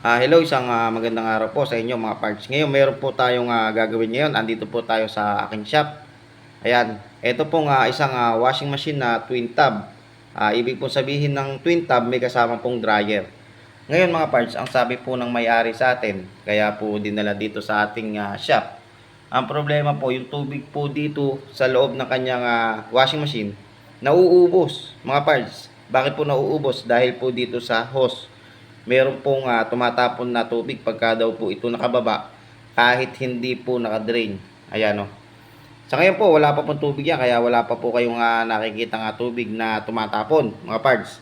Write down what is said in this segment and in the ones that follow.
Ah, hello, isang ah, magandang araw po sa inyo mga parts. Ngayon, meron po tayong ah, gagawin ngayon. Andito po tayo sa aking shop. Ayan, ito pong ah, isang ah, washing machine na twin tub. Ah, ibig pong sabihin ng twin tub, may kasama pong dryer. Ngayon mga parts, ang sabi po ng may-ari sa atin, kaya po dinala dito sa ating ah, shop. Ang problema po, yung tubig po dito sa loob ng kanyang ah, washing machine, nauubos mga parts. Bakit po nauubos? Dahil po dito sa hose meron pong ah, tumatapon na tubig pagka daw po ito nakababa kahit hindi po nakadrain. Ayan o. Sa ngayon po, wala pa pong tubig yan, kaya wala pa po kayong ah, nakikita nga tubig na tumatapon, mga parts.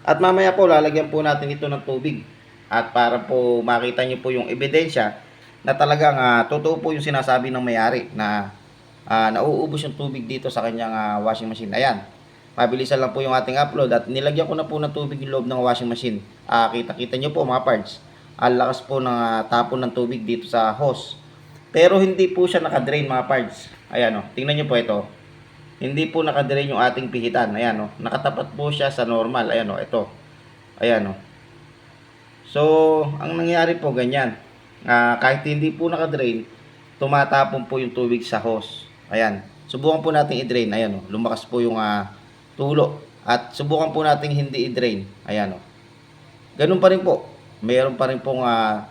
At mamaya po, lalagyan po natin ito ng tubig. At para po makita nyo po yung ebidensya na talagang ah, totoo po yung sinasabi ng mayari na ah, nauubos yung tubig dito sa kanyang ah, washing machine. Ayan. Mabilisan lang po yung ating upload at nilagyan ko na po ng tubig yung loob ng washing machine. Ah, kita-kita nyo po mga parts. Ang lakas po ng ah, tapon ng tubig dito sa hose. Pero hindi po siya nakadrain mga parts. Ayan o, tingnan nyo po ito. Hindi po nakadrain yung ating pihitan. Ayan o, nakatapat po siya sa normal. Ayan o, ito. Ayan o. So, ang nangyari po ganyan. Ah, kahit hindi po nakadrain, tumatapon po yung tubig sa hose. Ayan. Subukan po natin i-drain. Ayan o, lumakas po yung ah, tulo. At subukan po natin hindi i-drain. Ayan o. Ganun pa rin po. Meron pa rin pong ah,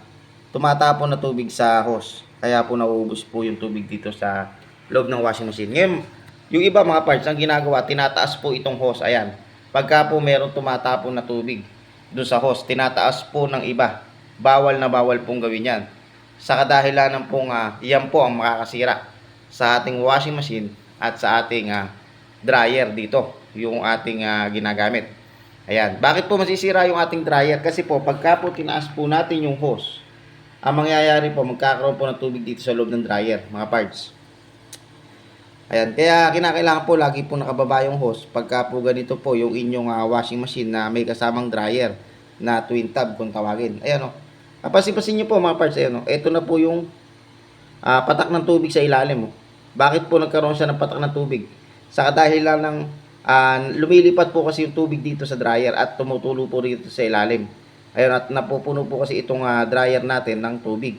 tumatapon na tubig sa hose. Kaya po nauubos po yung tubig dito sa loob ng washing machine. Ngayon, yung iba mga parts, ang ginagawa, tinataas po itong hose. Ayan. Pagka po meron tumatapon na tubig doon sa hose, tinataas po ng iba. Bawal na bawal pong gawin yan. Sa kadahilanan pong ah, yan po ang makakasira sa ating washing machine at sa ating ah, dryer dito, yung ating ah, ginagamit. Ayan. Bakit po masisira yung ating dryer? Kasi po, pagka po tinaas po natin yung hose, ang mangyayari po, magkakaroon po ng tubig dito sa loob ng dryer, mga parts. Ayan, kaya kinakailangan po lagi po nakababa yung hose pagka po ganito po yung inyong ah, washing machine na may kasamang dryer na twin tub kung tawagin. Ayan o. Kapasin-pasin nyo po mga parts. Ayan o. Ito na po yung ah, patak ng tubig sa ilalim. Oh. Bakit po nagkaroon siya ng patak ng tubig? Sa kadahilan ng ah, lumilipat po kasi yung tubig dito sa dryer at tumutulo po rito sa ilalim. Ayun, at napupuno po kasi itong ah, dryer natin ng tubig.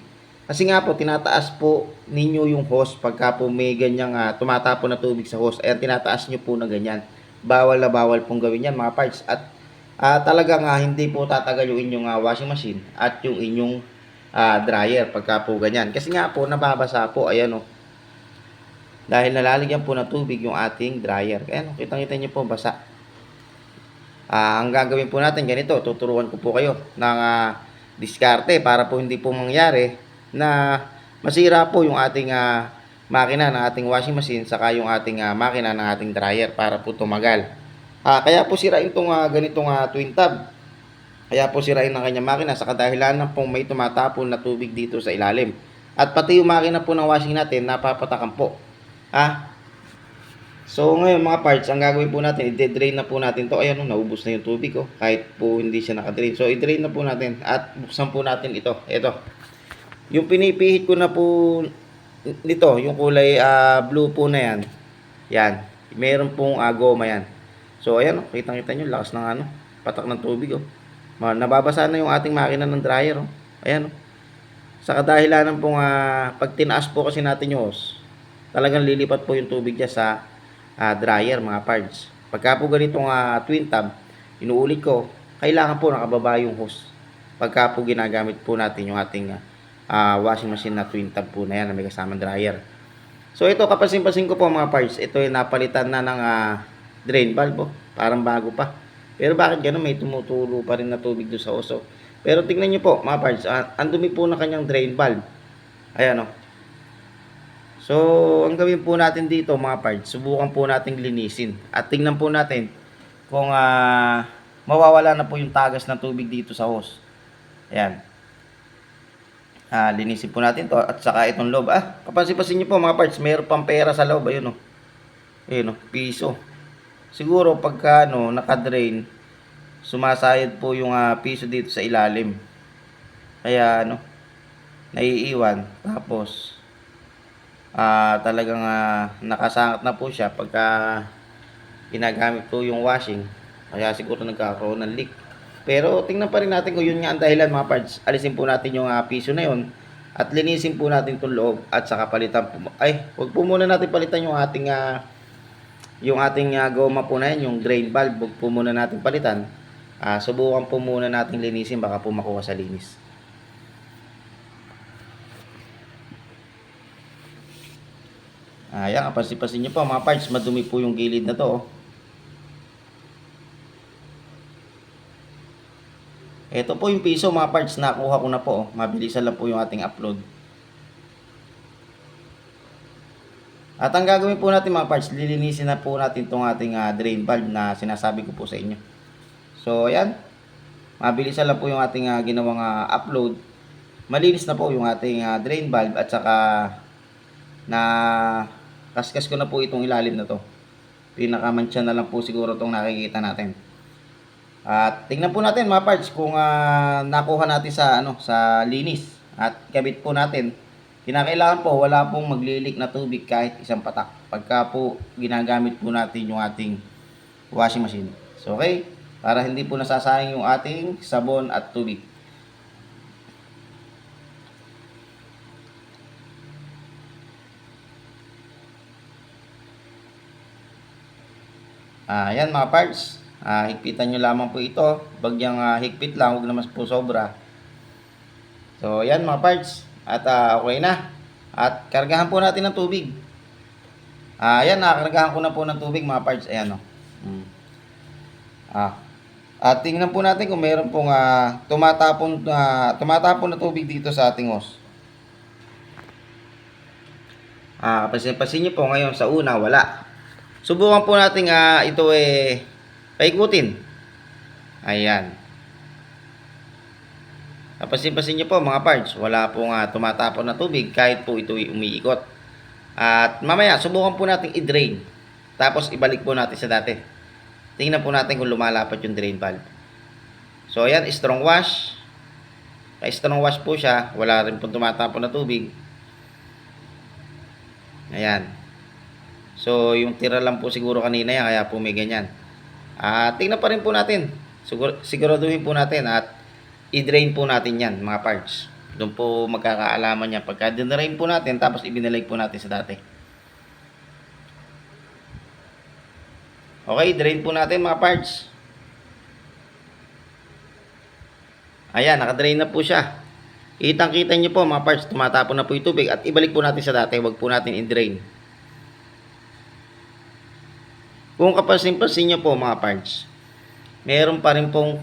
Kasi nga po, tinataas po ninyo yung hose pagka po may ganyang ah, tumatapon na tubig sa hose. Ayan, tinataas nyo po na ganyan. Bawal na bawal pong gawin yan mga parts. At ah, talagang ah, hindi po tatagal yung inyong ah, washing machine at yung inyong ah, dryer pagka po ganyan. Kasi nga po, nababasa po. Ayan o. Dahil nalalagyan po ng tubig yung ating dryer. O, kitang-kita nyo po, basa. Ah, ang gagawin po natin ganito, tuturuan ko po kayo ng ah, diskarte para po hindi po mangyari na masira po yung ating ah, makina ng ating washing machine saka yung ating ah, makina ng ating dryer para po tumagal. Ah, kaya po sirain itong ah, ganitong ah, twin tub. Kaya po sirain ng kanyang makina sa kadahilanan po may tumatapon na tubig dito sa ilalim. At pati yung makina po ng washing natin napapatakan po. Ah, So ngayon mga parts, ang gagawin po natin, i-drain na po natin to. Ayan, oh, naubos na yung tubig ko. Kahit po hindi siya nakadrain. So i-drain na po natin at buksan po natin ito. Ito. Yung pinipihit ko na po nito, yung kulay ah, blue po na yan. Yan. Meron pong uh, goma yan. So ayan, oh, kitang-kita nyo, lakas ng ano, patak ng tubig oh. Nababasa na yung ating makina ng dryer oh. Ayan oh. Sa kadahilanan pong ah, pag tinaas po kasi natin yung hose, talagang lilipat po yung tubig niya sa ah, dryer mga parts. Pagka po ganitong ah, twin tub, inuulit ko, kailangan po nakababa yung hose. Pagka po ginagamit po natin yung ating ah, washing machine na twin tub po na yan na may kasamang dryer. So ito kapasin-pasin ko po mga parts. Ito ay napalitan na ng ah, drain valve. Oh. Parang bago pa. Pero bakit ganun may tumutulo pa rin na tubig doon sa oso. Pero tingnan nyo po mga parts. ah, ang po na kanyang drain valve. Ayan o. So, ang gawin po natin dito mga parts, subukan po nating linisin. At tingnan po natin kung ah, mawawala na po yung tagas ng tubig dito sa hose. Ayan. Ah, linisin po natin to at saka itong loob. Ah, papansin-pansin niyo po mga parts, mayroon pang pera sa loob. Ayun oh. Ayun oh, piso. Siguro pagka ano, naka-drain, sumasayad po yung ah, piso dito sa ilalim. Kaya ano, naiiwan. Tapos, ah talagang ah, nakasangat na po siya pagka ginagamit po yung washing. Kaya siguro nagkakaroon ng leak. Pero tingnan pa rin natin kung yun nga ang dahilan mga parts. Alisin po natin yung ah, piso na yun at linisin po natin itong loob at saka palitan po. Ay, wag po muna natin palitan yung ating ah, yung ating ah, goma po na yan, yung drain valve, wag po muna natin palitan. Ah, subukan po muna natin linisin baka po makuha sa linis. Ayan, kapansin-pansin nyo po mga parts, madumi po yung gilid na to. oh. Ito po yung piso mga parts, nakuha ko na po. oh. Mabilisan lang po yung ating upload. At ang gagawin po natin mga parts, lilinisin na po natin itong ating ah, drain valve na sinasabi ko po sa inyo. So, ayan. Mabilisan lang po yung ating ah, ginawang ah, upload. Malinis na po yung ating ah, drain valve at saka na kaskas ko na po itong ilalim na to. Pinakamansya na lang po siguro itong nakikita natin. At tingnan po natin mga parts kung ah, nakuha natin sa ano sa linis at kabit po natin. Kinakailangan po wala pong maglilik na tubig kahit isang patak pagka po ginagamit po natin yung ating washing machine. So okay, para hindi po nasasayang yung ating sabon at tubig. Ah, yan mga parts. Ah, higpitan nyo lamang po ito. Bagyang ah, higpit lang, huwag naman po sobra. So, yan mga parts. At ah, okay na. At kargahan po natin ng tubig. Ah, yan, nakakargahan ko na po ng tubig mga parts. Ayan o. Hmm. Ah. At tingnan po natin kung meron pong ah, tumatapon, ah, tumatapon na tubig dito sa ating hose. Ah, pasin-pasin nyo po ngayon sa una, wala. Subukan po natin ah, ito eh paikutin. Ayan. Napasin-pasin nyo po mga parts, wala pong ah, tumatapon na tubig kahit po ito umiikot. At mamaya, subukan po natin i-drain. Tapos ibalik po natin sa dati. Tingnan po natin kung lumalapat yung drain valve. So ayan, strong wash. Kaya strong wash po siya, wala rin po tumatapon na tubig. Ayan. So, yung tira lang po siguro kanina yan, kaya po may ganyan. Ah, tingnan pa rin po natin. Sigur siguraduhin po natin at i-drain po natin yan, mga parts. Doon po magkakaalaman yan. Pagka dinrain po natin, tapos ibinalig po natin sa dati. Okay, drain po natin mga parts. Ayan, nakadrain na po siya. Kitang-kita nyo po mga parts, tumatapon na po yung tubig at ibalik po natin sa dati, wag po natin i-drain. Kung kapansin-pansin nyo po mga parts, meron pa rin pong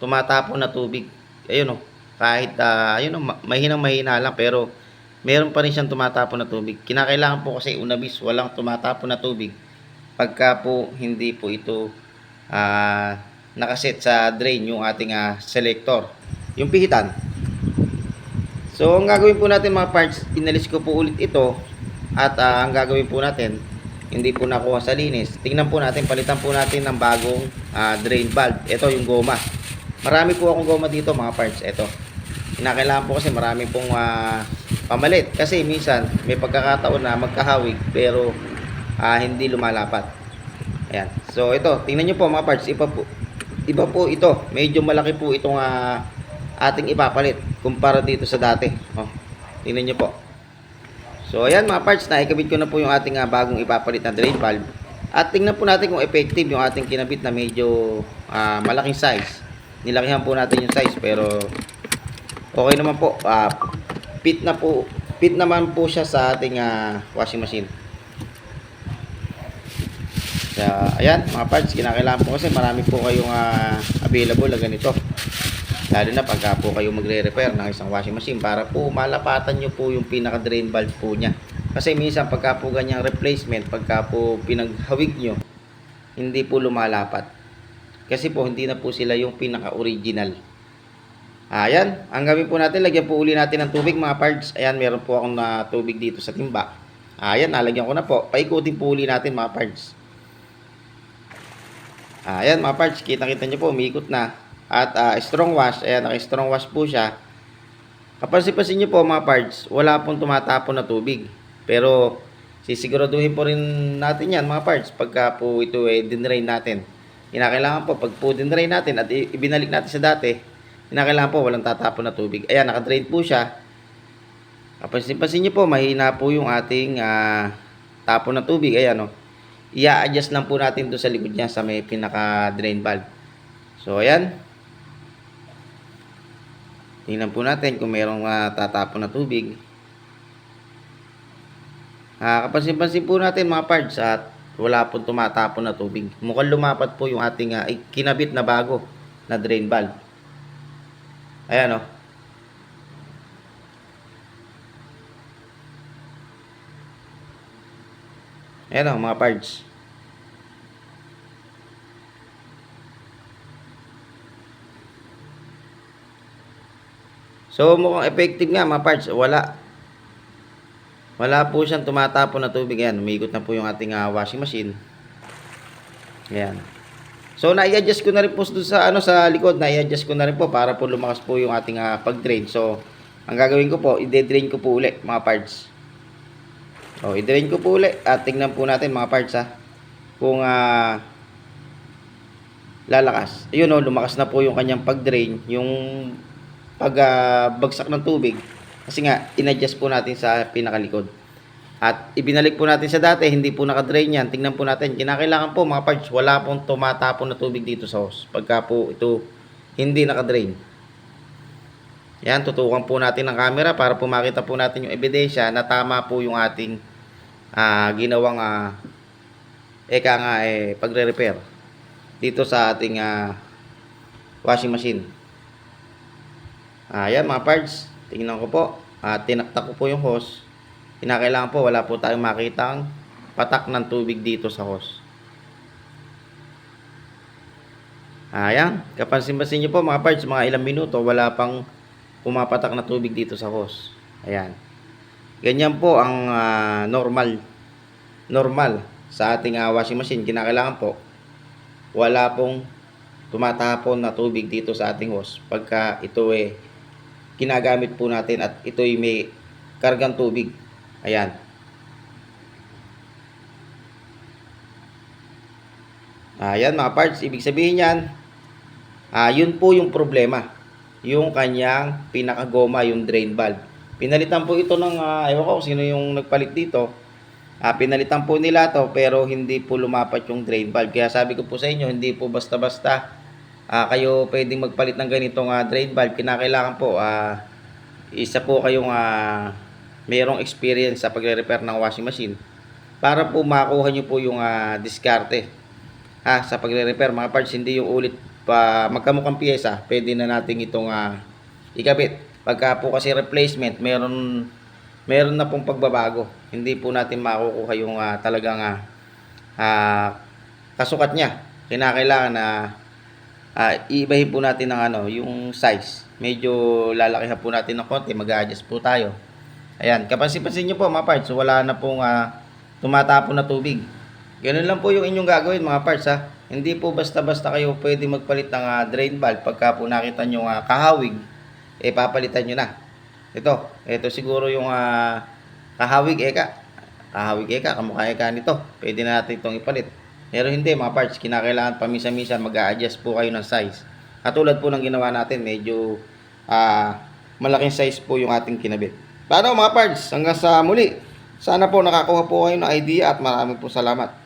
tumatapon na tubig. Ayun o, kahit uh, ayun o, ma- mahinang mahina lang pero meron pa rin siyang tumatapon na tubig. Kinakailangan po kasi unabis, walang tumatapon na tubig. Pagka po hindi po ito ah, nakaset sa drain yung ating ah, selector, yung pihitan. So, ang gagawin po natin mga parts, inalis ko po ulit ito at ah, ang gagawin po natin, hindi po nakuha sa linis. Tingnan po natin, palitan po natin ng bagong ah, drain valve. Ito yung goma. Marami po akong goma dito mga parts. Ito. Kinakailangan po kasi marami pong ah, pamalit. Kasi minsan may pagkakataon na magkahawig pero ah, hindi lumalapat. Ayan. So ito, tingnan nyo po mga parts. Iba po, iba po ito. Medyo malaki po itong ah, ating ipapalit kumpara dito sa dati. Oh, tingnan nyo po. So, ayan mga parts, naikabit ko na po yung ating ah, bagong ipapalit na drain valve. At tingnan po natin kung effective yung ating kinabit na medyo ah, malaking size. Nilakihan po natin yung size pero okay naman po. Ah, fit na po, fit naman po siya sa ating ah, washing machine. Kaya, ayan, mga parts, kinakailangan po kasi marami po kayong ah, available na ganito. Lalo na pagka po kayo magre-repair ng isang washing machine para po malapatan nyo po yung pinaka-drain valve po niya. Kasi minsan pagka po ganyang replacement, pagka po pinaghawig nyo, hindi po lumalapat. Kasi po hindi na po sila yung pinaka-original. Ayan, ang gawin po natin, lagyan po uli natin ng tubig mga parts. Ayan, meron po akong na tubig dito sa timba. Ayan, nalagyan ko na po. Paikutin po uli natin mga parts. Ayan mga parts, kita-kita nyo po, umiikot na. At ah, strong wash, ayan, naka-strong wash po siya. Kapansin-pansin nyo po mga parts, wala pong tumatapon na tubig. Pero sisiguraduhin po rin natin yan mga parts pagka po ito eh dinrain natin. kinakailangan po, pag po dinrain natin at ibinalik natin sa dati, kinakailangan po walang tatapon na tubig. Ayan, nakadrain po siya. Kapansin-pansin niyo po, mahina po yung ating ah, tapon na tubig. Ayan, oh. Ia-adjust lang po natin doon sa likod niya sa may pinaka-drain valve. So, ayan. Tingnan po natin kung mayroong ah, tatapon na tubig. Ah, kapansin-pansin po natin mga parts at wala pong tumatapon na tubig. Mukhang lumapat po yung ating ay, kinabit na bago na drain valve. Ayan oh. Ayan oh, mga parts. So mukhang effective nga mga parts. Wala. Wala po siyang tumatapon na tubig. Ayan, umiikot na po yung ating ah, washing machine. Ayan. So na-adjust ko na rin po sa ano sa likod, na-adjust ko na rin po para po lumakas po yung ating ah, pag-drain. So ang gagawin ko po, i-drain ko po uli mga parts. O, i-drain ko po uli at tingnan po natin mga parts ha. Kung ah lalakas. Ayun o, lumakas na po yung kanyang pag-drain, yung pagbagsak ng tubig. Kasi nga, inadjust po natin sa pinakalikod. At ibinalik po natin sa dati, hindi po nakadrain yan. Tingnan po natin, kinakailangan po mga parts, wala pong tumatapon na tubig dito sa hose. Pagka po ito hindi nakadrain. Yan, tutukan po natin ng camera para po makita po natin yung ebidensya na tama po yung ating ah, ginawang ah, eka nga eh, pagre-repair dito sa ating ah, washing machine. Ayan mga parts, tingnan ko po. At tinaktak ko po yung hose. Kinakailangan po, wala po tayong makitang patak ng tubig dito sa hose. Ayan, kapansin-pansin nyo po mga parts, mga ilang minuto, wala pang pumapatak na tubig dito sa hose. Ayan. Ganyan po ang ah, normal normal sa ating ah, washing machine. Kinakailangan po wala pong tumatapon na tubig dito sa ating hose pagka ito eh ginagamit po natin at ito ay may kargang tubig. Ayan. Ayan mga parts, ibig sabihin yan, ah, yun po yung problema. Yung kanyang pinakagoma, yung drain valve. Pinalitan po ito ng, uh, ewan ko sino yung nagpalit dito. Ah, pinalitan po nila to pero hindi po lumapat yung drain valve. Kaya sabi ko po sa inyo, hindi po basta-basta ah, kayo pwedeng magpalit ng ganitong ah, drain valve. Kinakailangan po, ah, isa po kayong ah, mayroong experience sa pagre-repair ng washing machine para po makuha nyo po yung ah, diskarte ah, sa pagre-repair. Mga parts hindi yung ulit pa magkamukhang piyesa pwede na natin itong ah, ikabit. Pagka po kasi replacement meron meron na pong pagbabago. Hindi po natin makukuha yung ah, talagang ah, kasukat niya. Kinakailangan na ah, iibahin po natin ng ano yung size medyo lalakihan po natin ng konti mag-adjust po tayo ayan kapansin-pansin nyo po mga parts wala na pong ah, tumatapon na tubig Ganun lang po yung inyong gagawin mga parts ha. Hindi po basta-basta kayo pwede magpalit ng ah, drain valve pagka po nakita nyo nga kahawig, eh papalitan nyo na. Ito, ito siguro yung ah, kahawig eka. Kahawig eka, kamukha eka nito. Pwede na natin itong ipalit. Pero hindi mga parts, kinakailangan pamisa-misa mag-a-adjust po kayo ng size. Katulad po ng ginawa natin, medyo ah, malaking size po yung ating kinabit. Paano mga parts? Hanggang sa muli. Sana po nakakuha po kayo ng idea at maraming po salamat.